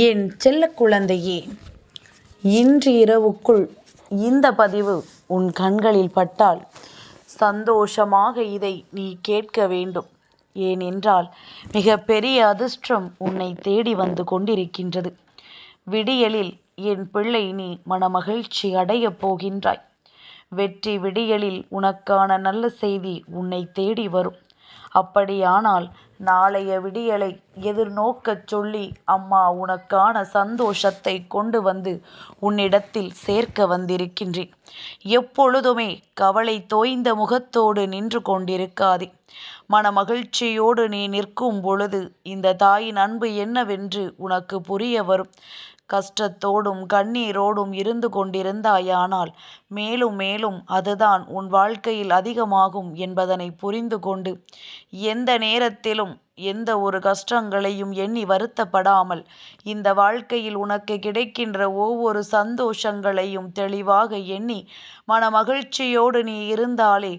என் செல்ல குழந்தையே இன்று இரவுக்குள் இந்த பதிவு உன் கண்களில் பட்டால் சந்தோஷமாக இதை நீ கேட்க வேண்டும். ஏனென்றால் மிகப்பெரிய அதிர்ஷ்டம் உன்னை தேடி வந்து கொண்டிருக்கின்றது. விடியலில் என் பிள்ளை நீ மனமகிழ்ச்சி அடையப் போகின்றாய். வெற்றி விடியலில் உனக்கான நல்ல செய்தி உன்னை தேடி வரும். அப்படியானால் நாளைய விடியலை எதிர்நோக்கச் சொல்லி அம்மா உனக்கான சந்தோஷத்தை கொண்டு வந்து உன்னிடத்தில் சேர்க்க வந்திருக்கின்றேன். எப்பொழுதுமே கவலை தோய்ந்த முகத்தோடு நின்று கொண்டிருக்காதே. மனமகிழ்ச்சியோடு நீ நிற்கும் பொழுது இந்த தாயின் அன்பு என்னவென்று உனக்கு புரிய வரும். கஷ்டத்தோடும் கண்ணீரோடும் இருந்து கொண்டிருந்தாயானால் மேலும் மேலும் அதுதான் உன் வாழ்க்கையில் அதிகமாகும் என்பதனை புரிந்து கொண்டு எந்த நேரத்திலும் எந்த ஒரு கஷ்டங்களையும் எண்ணி வருத்தப்படாமல் இந்த வாழ்க்கையில் உனக்கு கிடைக்கின்ற ஒவ்வொரு சந்தோஷங்களையும் தெளிவாக எண்ணி மனமகிழ்ச்சியோடு நீ இருந்தாலே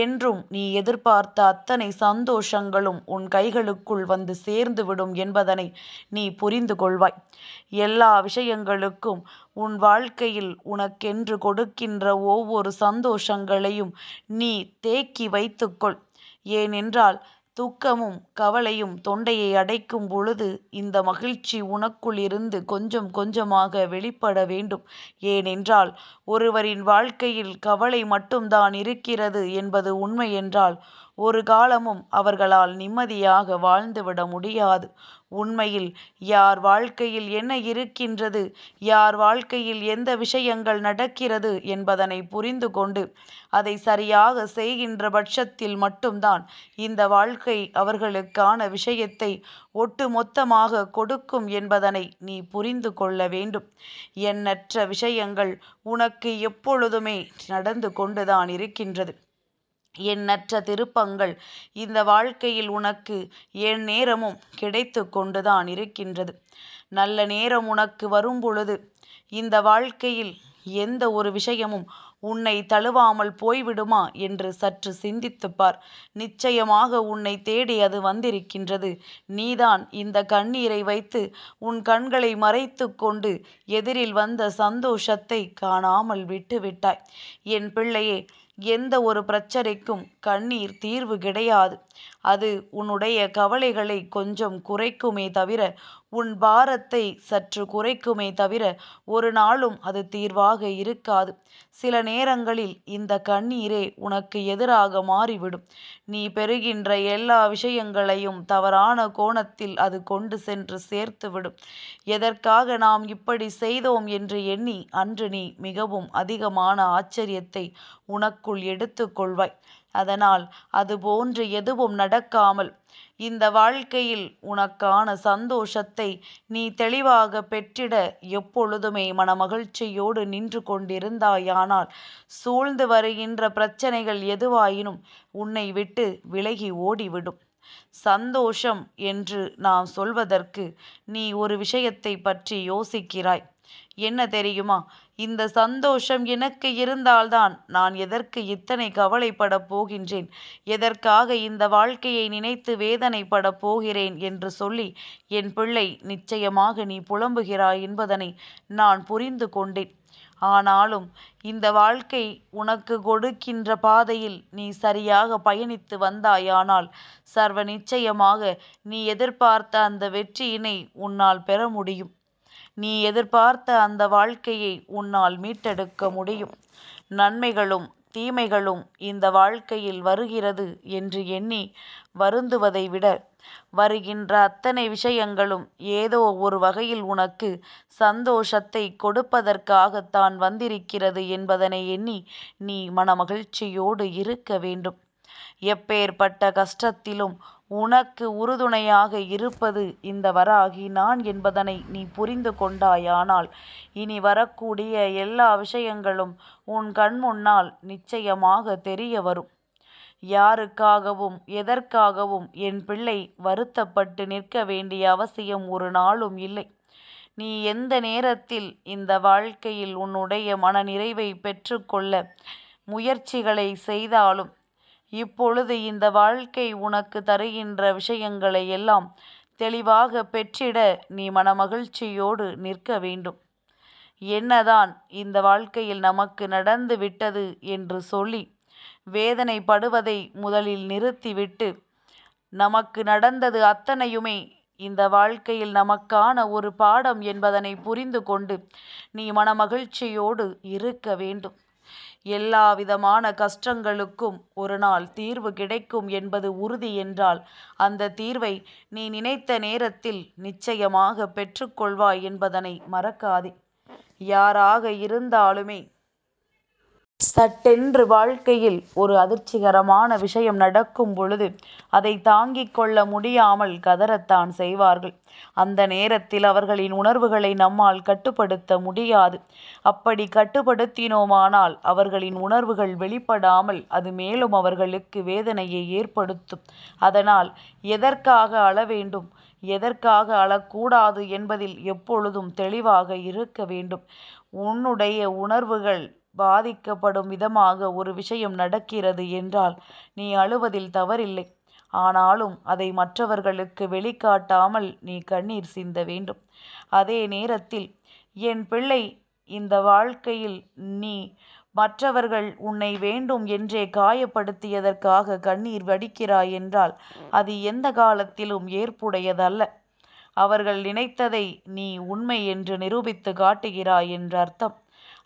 என்றும் நீ எதிர்பார்த்த அத்தனை சந்தோஷங்களும் உன் கைகளுக்குள் வந்து சேர்ந்துவிடும் என்பதனை நீ புரிந்து கொள்வாய். எல்லா விஷயங்களுக்கும் உன் வாழ்க்கையில் உனக்கென்று கொடுக்கின்ற ஒவ்வொரு சந்தோஷங்களையும் நீ தேக்கி வைத்துக்கொள். ஏனென்றால் துக்கமும் கவலையும் தொண்டையை அடைக்கும் பொழுது இந்த மகிழ்ச்சி உனக்குள் இருந்து கொஞ்சம் கொஞ்சமாக வெளிப்பட வேண்டும். ஏனென்றால் ஒருவரின் வாழ்க்கையில் கவலை மட்டும்தான் இருக்கிறது என்பது உண்மை என்றால் ஒரு காலமும் அவர்களால் நிம்மதியாக வாழ்ந்துவிட முடியாது. உண்மையில் யார் வாழ்க்கையில் என்ன இருக்கின்றது யார் வாழ்க்கையில் எந்த விஷயங்கள் நடக்கிறது என்பதனை புரிந்து கொண்டு அதை சரியாக செய்கின்ற பட்சத்தில் மட்டும்தான் இந்த வாழ்க்கை அவர்களுக்கான விஷயத்தை ஒட்டுமொத்தமாக கொடுக்கும் என்பதனை நீ புரிந்து கொள்ள வேண்டும். எண்ணற்ற விஷயங்கள் உனக்கு எப்பொழுதுமே நடந்து கொண்டுதான் இருக்கின்றது. எண்ணற்ற திருப்பங்கள் இந்த வாழ்க்கையில் உனக்கு என் நேரமும் கிடைத்து கொண்டுதான் இருக்கின்றது. நல்ல நேரம் உனக்கு வரும் பொழுது இந்த வாழ்க்கையில் எந்த ஒரு விஷயமும் உன்னை தழுவாமல் போய்விடுமா என்று சற்று சிந்தித்துப்பார். நிச்சயமாக உன்னை தேடி அது வந்திருக்கின்றது. நீதான் இந்த கண்ணீரை வைத்து உன் கண்களை மறைத்து கொண்டு எதிரில் வந்த சந்தோஷத்தை காணாமல் விட்டுவிட்டாய். என் பிள்ளையே எந்த ஒரு பிரச்சனைக்கும் கண்ணீர் தீர்வு கிடையாது. அது உன்னுடைய கவலைகளை கொஞ்சம் குறைக்குமே தவிர உன் பாரத்தை சற்று குறைக்குமே தவிர ஒரு நாளும் அது தீர்வாக இருக்காது. சில நேரங்களில் இந்த கண்ணீரே உனக்கு எதிராக மாறிவிடும். நீ பெறுகின்ற எல்லா விஷயங்களையும் தவறான கோணத்தில் அது கொண்டு சென்று சேர்த்துவிடும். எதற்காக நாம் இப்படி செய்தோம் என்று எண்ணி அன்று நீ மிகவும் அதிகமான ஆச்சரியத்தை உனக்குள் எடுத்துக்கொள்வாய். அதனால் அதுபோன்று எதுவும் நடக்காமல் இந்த வாழ்க்கையில் உனக்கான சந்தோஷத்தை நீ தெளிவாக பெற்றிட எப்பொழுதுமே மனமகிழ்ச்சியோடு நின்று கொண்டிருந்தாயானால் சூழ்ந்து வருகின்ற பிரச்சனைகள் எதுவாயினும் உன்னை விட்டு விலகி ஓடிவிடும். சந்தோஷம் என்று நாம் சொல்வதற்கு நீ ஒரு விஷயத்தை பற்றி யோசிக்கிறாய். என்ன தெரியுமா? இந்த சந்தோஷம் எனக்கு இருந்தால்தான் நான் எதற்கு இத்தனை கவலைப்படப் போகின்றேன்? எதற்காக இந்த வாழ்க்கையை நினைத்து வேதனைப்படப் போகிறேன் என்று சொல்லி என் பிள்ளை நிச்சயமாக நீ புலம்புகிறாய் என்பதனை நான் புரிந்து கொண்டேன். ஆனாலும் இந்த வாழ்க்கை உனக்கு கொடுக்கின்ற பாதையில் நீ சரியாக பயணித்து வந்தாயானால் சர்வ நிச்சயமாக நீ எதிர்பார்த்த அந்த வெற்றியினை உன்னால் பெற முடியும். நீ எதிர்பார்த்த அந்த வாழ்க்கையை உன்னால் மீட்டெடுக்க முடியும். நன்மைகளும் தீமைகளும் இந்த வாழ்க்கையில் வருகிறது என்று எண்ணி வருந்துவதை விட வருகின்ற அத்தனை விஷயங்களும் ஏதோ ஒரு வகையில் உனக்கு சந்தோஷத்தை கொடுப்பதற்காகத்தான் வந்திருக்கிறது என்பதனை எண்ணி நீ மனமகிழ்ச்சியோடு இருக்க வேண்டும். எப்பேற்பட்ட கஷ்டத்திலும் உனக்கு உறுதுணையாக இருப்பது இந்த வராகி நான் என்பதனை நீ புரிந்து கொண்டாயானால் இனி வரக்கூடிய எல்லா விஷயங்களும் உன் கண்முன்னால் நிச்சயமாக தெரிய வரும். யாருக்காகவும் எதற்காகவும் என் பிள்ளை வருத்தப்பட்டு நிற்க வேண்டிய அவசியம் ஒரு நாளும் இல்லை. நீ எந்த நேரத்தில் இந்த வாழ்க்கையில் உன்னுடைய மனநிறைவை பெற்றுக்கொள்ள முயற்சிகளை செய்தாலும் இப்பொழுது இந்த வாழ்க்கை உனக்கு தருகின்ற விஷயங்களை எல்லாம் தெளிவாக பெற்றிட நீ மனமகிழ்ச்சியோடு நிற்க வேண்டும். என்னதான் இந்த வாழ்க்கையில் நமக்கு நடந்து விட்டது என்று சொல்லி வேதனைப்படுவதை முதலில் நிறுத்திவிட்டு நமக்கு நடந்தது அத்தனையுமே இந்த வாழ்க்கையில் நமக்கான ஒரு பாடம் என்பதனை புரிந்து கொண்டு நீ மனமகிழ்ச்சியோடு இருக்க வேண்டும். எல்லா விதமான கஷ்டங்களுக்கும் ஒரு நாள் தீர்வு கிடைக்கும் என்பது உறுதி என்றால் அந்த தீர்வை நீ நினைத்த நேரத்தில் நிச்சயமாக பெற்றுக்கொள்வாய் என்பதனை மறக்காதே. யாராக இருந்தாலுமே சட்டென்று வாழ்க்கையில் ஒரு அதிர்ச்சிகரமான விஷயம் நடக்கும் பொழுது அதை தாங்கிக் கொள்ள முடியாமல் கதறத்தான் செய்வார்கள். அந்த நேரத்தில் அவர்களின் உணர்வுகளை நம்மால் கட்டுப்படுத்த முடியாது. அப்படி கட்டுப்படுத்தினோமானால் அவர்களின் உணர்வுகள் வெளிப்படாமல் அது மேலும் அவர்களுக்கு வேதனையை ஏற்படுத்தும். அதனால் எதற்காக அழ வேண்டும்? எதற்காக அழக்கூடாது என்பதில் எப்பொழுதும் தெளிவாக இருக்க வேண்டும். உன்னுடைய உணர்வுகள் பாதிக்கப்படும் விதமாக ஒரு விஷயம் நடக்கிறது என்றால் நீ அழுவதில் தவறில்லை. ஆனாலும் அதை மற்றவர்களுக்கு வெளிக்காட்டாமல் நீ கண்ணீர் சிந்த வேண்டும். அதே நேரத்தில் என் பிள்ளை இந்த வாழ்க்கையில் நீ மற்றவர்கள் உன்னை வேண்டும் என்றே காயப்படுத்தியதற்காக கண்ணீர் வடிக்கிறாய் என்றால் அது எந்த காலத்திலும் ஏற்புடையதல்ல. அவர்கள் நினைத்ததை நீ உண்மை என்று நிரூபித்து காட்டுகிறாய் என்று அர்த்தம்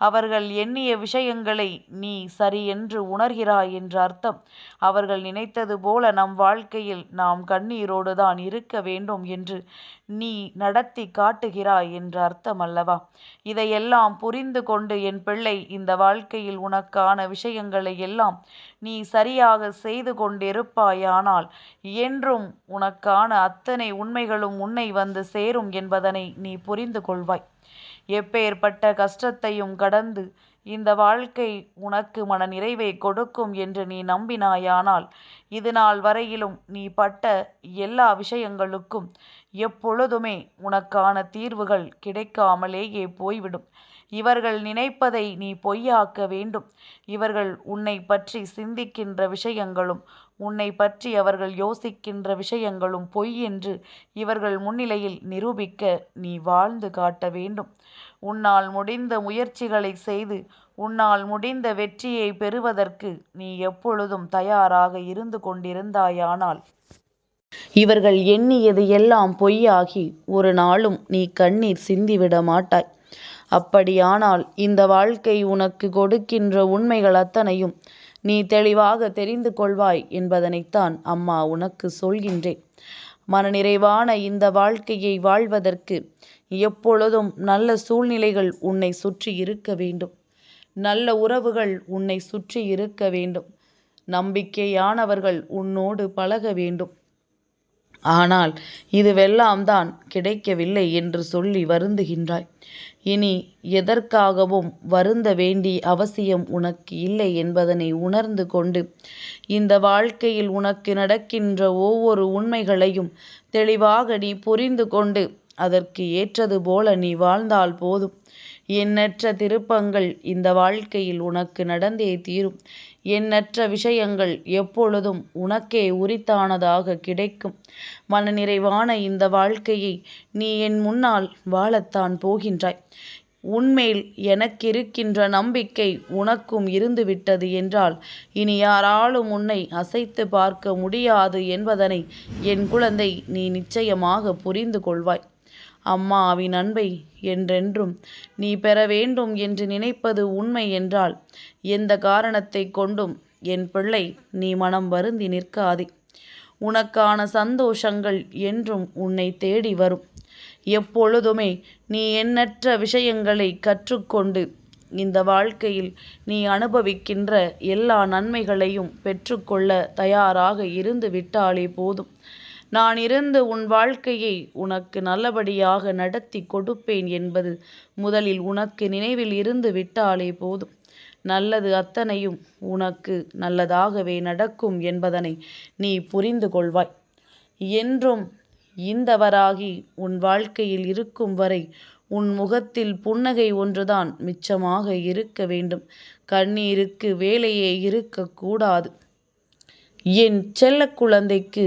அவர்கள் எண்ணிய விஷயங்களை நீ சரி என்று உணர்கிறாய் என்ற அர்த்தம். அவர்கள் நினைத்தது போல நம் வாழ்க்கையில் நாம் கண்ணீரோடு தான் இருக்க வேண்டும் என்று நீ நடத்தி காட்டுகிறாய் என்ற அர்த்தம் அல்லவா? இதையெல்லாம் புரிந்து கொண்டு என் பிள்ளை இந்த வாழ்க்கையில் உனக்கான விஷயங்களை எல்லாம் நீ சரியாக செய்து கொண்டிருப்பாயானால் என்றும் உனக்கான அத்தனை உண்மைகளும் உன்னை வந்து சேரும் என்பதனை நீ புரிந்து கொள்வாய். எப்பேற்பட்ட கஷ்டத்தையும் கடந்து இந்த வாழ்க்கை உனக்கு மன நிறைவை கொடுக்கும் என்று நீ நம்பினாயானால் இது நாள் வரையிலும் நீ பட்ட எல்லா விஷயங்களுக்கும் எப்பொழுதுமே உனக்கான தீர்வுகள் கிடைக்காமலேயே போய்விடும். இவர்கள் நினைப்பதை நீ பொய்யாக்க வேண்டும். இவர்கள் உன்னை பற்றி சிந்திக்கின்ற விஷயங்களும் உன்னை பற்றி அவர்கள் யோசிக்கின்ற விஷயங்களும் பொய் என்று இவர்கள் முன்னிலையில் நிரூபிக்க நீ வாழ்ந்து காட்ட வேண்டும். உன்னால் முடிந்த முயற்சிகளை செய்து உன்னால் முடிந்த வெற்றியை பெறுவதற்கு நீ எப்பொழுதும் தயாராக இருந்து கொண்டிருந்தாயானால் இவர்கள் எண்ணியது எல்லாம் பொய்யாகி ஒரு நாளும் நீ கண்ணீர் சிந்திவிட மாட்டாய். அப்படியானால் இந்த வாழ்க்கை உனக்கு கொடுக்கின்ற உண்மைகள் அத்தனையும் நீ தெளிவாக தெரிந்து கொள்வாய் என்பதனைத்தான் அம்மா உனக்கு சொல்கின்றேன். மனநிறைவான இந்த வாழ்க்கையை வாழ்வதற்கு எப்பொழுதும் நல்ல சூழ்நிலைகள் உன்னை சுற்றி இருக்க வேண்டும். நல்ல உறவுகள் உன்னை சுற்றி இருக்க வேண்டும். நம்பிக்கையானவர்கள் உன்னோடு பழக வேண்டும். ஆனால் இதுவெல்லாம் தான் கிடைக்கவில்லை என்று சொல்லி வருந்துகின்றாய். இனி எதற்காகவும் வருந்த வேண்டிய அவசியம் உனக்கு இல்லை என்பதனை உணர்ந்து கொண்டு இந்த வாழ்க்கையில் உனக்கு நடக்கின்ற ஒவ்வொரு உண்மைகளையும் தெளிவாக நீ புரிந்து கொண்டு அதற்கு ஏற்றது போல நீ வாழ்ந்தால் போதும். எண்ணற்ற திருப்பங்கள் இந்த வாழ்க்கையில் உனக்கு நடந்தே தீரும். எண்ணற்ற விஷயங்கள் எப்பொழுதும் உனக்கே உரித்தானதாக கிடைக்கும். மனநிறைவான இந்த வாழ்க்கையை நீ என் முன்னால் வாழத்தான் போகின்றாய். உன்மேல் எனக்கிருக்கின்ற நம்பிக்கை உனக்கும் இருந்துவிட்டது என்றால் இனி யாராலும் உன்னை அசைத்து பார்க்க முடியாது என்பதனை என் குழந்தை நீ நிச்சயமாக புரிந்து கொள்வாய். அம்மாவின் அன்பை என்றென்றும் நீ பெற வேண்டும் என்று நினைப்பது உண்மை என்றால் எந்த காரணத்தை கொண்டும் என் பிள்ளை நீ மனம் வருந்தி நிற்காதே. உனக்கான சந்தோஷங்கள் என்றும் உன்னை தேடி வரும். எப்பொழுதுமே நீ எண்ணற்ற விஷயங்களை கற்றுக்கொண்டு இந்த வாழ்க்கையில் நீ அனுபவிக்கின்ற எல்லா நன்மைகளையும் பெற்றுக்கொள்ள தயாராக இருந்து விட்டாலே போதும். நான் இருந்து உன் வாழ்க்கையை உனக்கு நல்லபடியாக நடத்தி கொடுப்பேன் என்பது முதலில் உனக்கு நினைவில் இருந்து விட்டாலே போதும். நல்லது அத்தனையும் உனக்கு நல்லதாகவே நடக்கும் என்பதனை நீ புரிந்து கொள்வாய். என்றும் இந்தவராகி உன் வாழ்க்கையில் இருக்கும் வரை உன் முகத்தில் புன்னகை ஒன்றுதான் மிச்சமாக இருக்க வேண்டும். கண்ணீருக்கு வேலையே இருக்கக்கூடாது. என் செல்ல குழந்தைக்கு